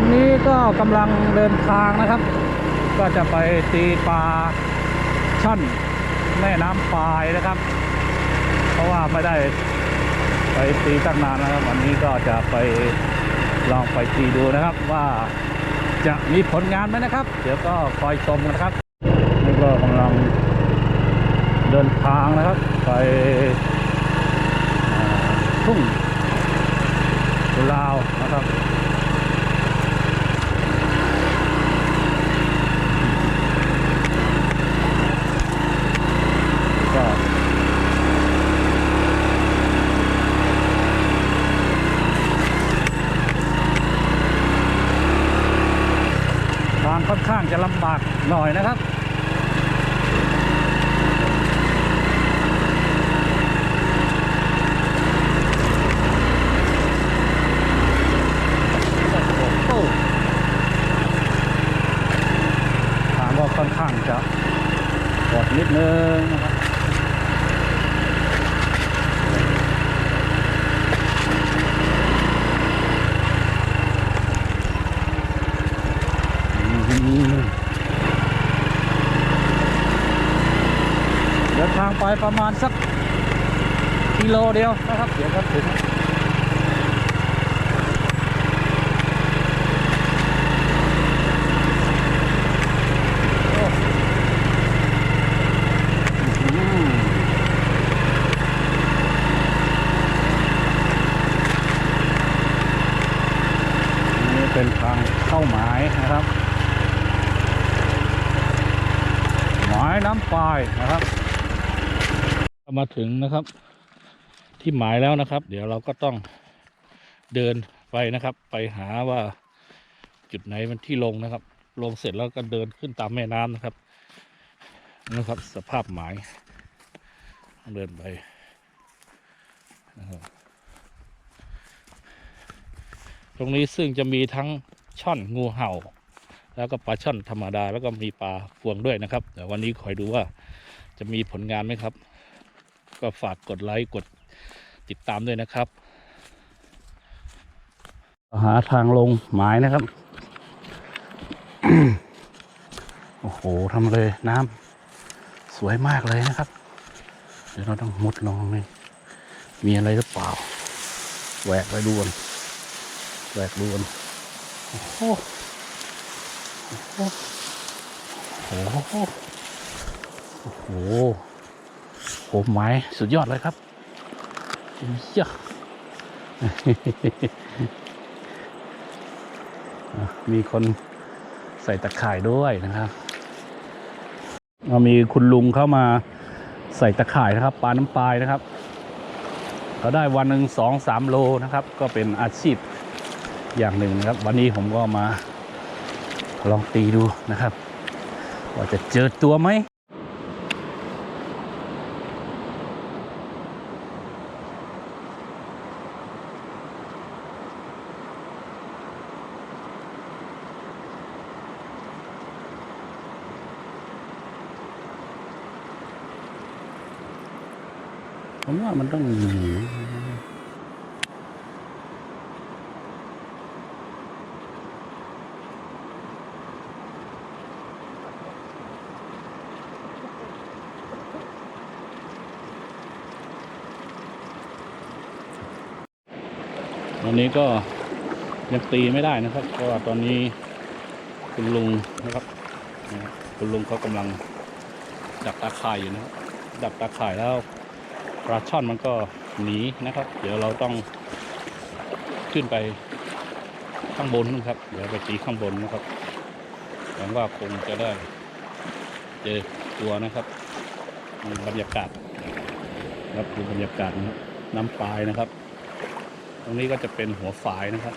อนนี้ก็กำลังเดินทางนะครับ ก็จะไปตีปลาช่อนแม่น้ำปายนะครับ เพราะว่าไม่ได้ไปตีตั้งนานนะครับ วันนี้ก็จะไปลองไปตีดูนะครับว่าจะมีผลงานไหมนะครับ เดี๋ยวก็คอยชมกันนะครับนี่ก็กำลังเดินทางนะครับ ไปทุ่งลาวนะครับ ค่อนข้างจะลำบากหน่อยนะครับ โอ้โหทางก็ค่อนข้างจะปวดนิดนึงนะครับ เไปประมาณสักกิโลเดียวนะครับเดี๋ยวก็ถึงนี่เป็นทางเข้าหมายนะครับ หมายน้ำปลายนะครับ มาถึงนะครับ ที่หมายแล้วนะครับ เดี๋ยวเราก็ต้องเดินไปนะครับ ไปหาว่าจุดไหนมันที่ลงนะครับ ลงเสร็จแล้วก็เดินขึ้นตามแม่น้ำนะครับนะครับ สภาพหมายเดินไปนะครับตรงนี้ซึ่งจะมีทั้งช่อนงูเห่า แล้วก็ปลาช่อนธรรมดา แล้วก็มีปลาพวงด้วยนะครับเดี๋ยววันนี้คอยดูว่าจะมีผลงานไหมครับ ก็ฝากกดไลค์กดติดตามด้วยนะครับ หาทางลงหมายนะครับ โอ้โหทำเลยน้ำสวยมากเลยนะครับ เดี๋ยวเราต้องมุดลงนี่มีอะไรหรือเปล่าแหวกไปดูกันแหวกดูกันโอ้โหโอ้โหโอ้โห โอ้หโหไม้สุดยอดเลยครับเยอะมีคนใส่ตะข่ายด้วยนะครับเรามีคุณลุงเข้ามาใส่ตะข่ายนะครับปลาน้ำปลายนะครับเขาได้วันหนึ่งสองสามโลนะครับ ก็เป็นอาชีพอย่างหนึ่งนะครับ วันนี้ผมก็มาลองตีดูนะครับ ว่าจะเจอตัวไหม ผมว่ามันต้องมีวันนี้ก็ยังตีไม่ได้นะครับ เพราะว่าตอนนี้คุณลุงนะครับนะครับคุณลุงเขากำลังดับตาข่ายอยู่นะครับดับตาข่ายแล้ว ปลาช่อนมันก็หนีนะครับ เดี๋ยวเราต้องขึ้นไปข้างบนนะครับ เดี๋ยวไปตีข้างบนนะครับหวังว่าคงจะได้เจอตัวนะครับบรรยากาศครับดูบรรยากาศนะครับน้ำปลายนะครับ ตรงนี้ก็จะเป็นหัวฝายนะครับ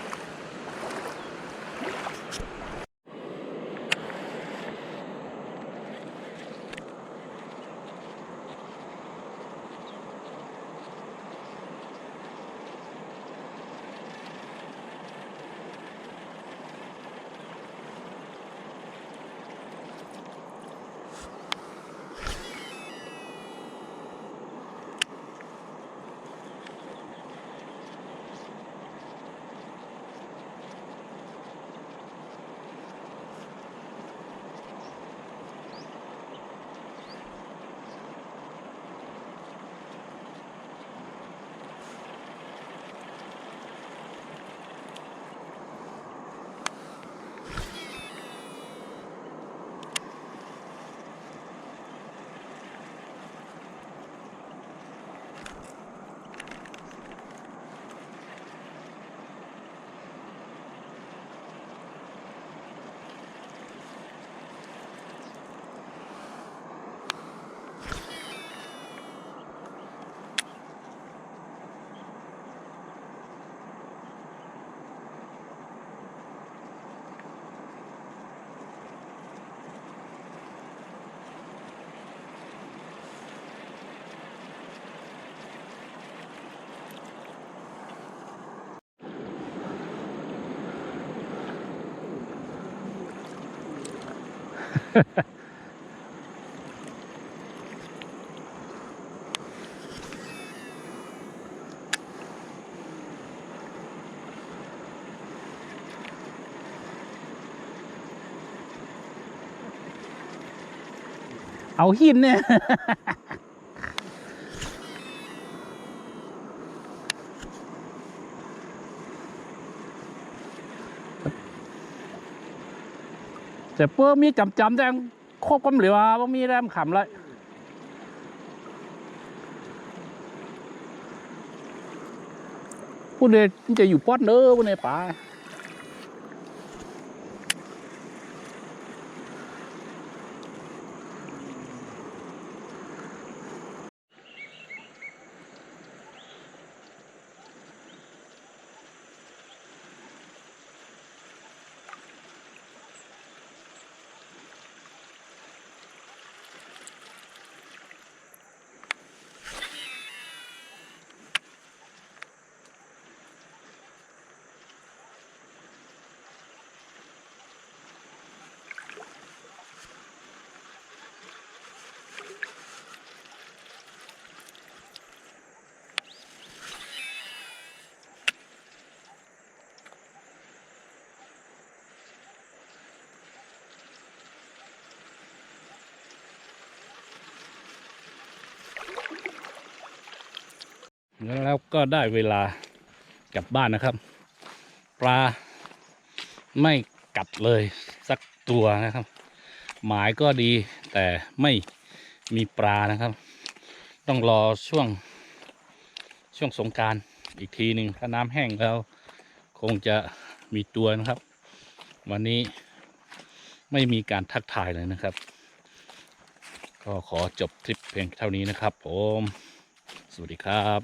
เอาหินเนี่ย แต่เพื่อมีจำจำแต่ควบก็เหลือว่ามีแรมขำเลยพูดเลยจะอยู่ป้อนเด้อพูดในป่า แล้วก็ได้เวลากลับบ้านนะครับ ปลาไม่กัดเลยสักตัวนะครับ หมายก็ดีแต่ไม่มีปลานะครับ ต้องรอช่วงช่วงสงการอีกทีหนึ่งถ้าน้ำแห้งแล้วคงจะมีตัวนะครับ วันนี้ไม่มีการทักทายเลยนะครับ ก็ขอจบทริปเพียงเท่านี้นะครับผม สวัสดีครับ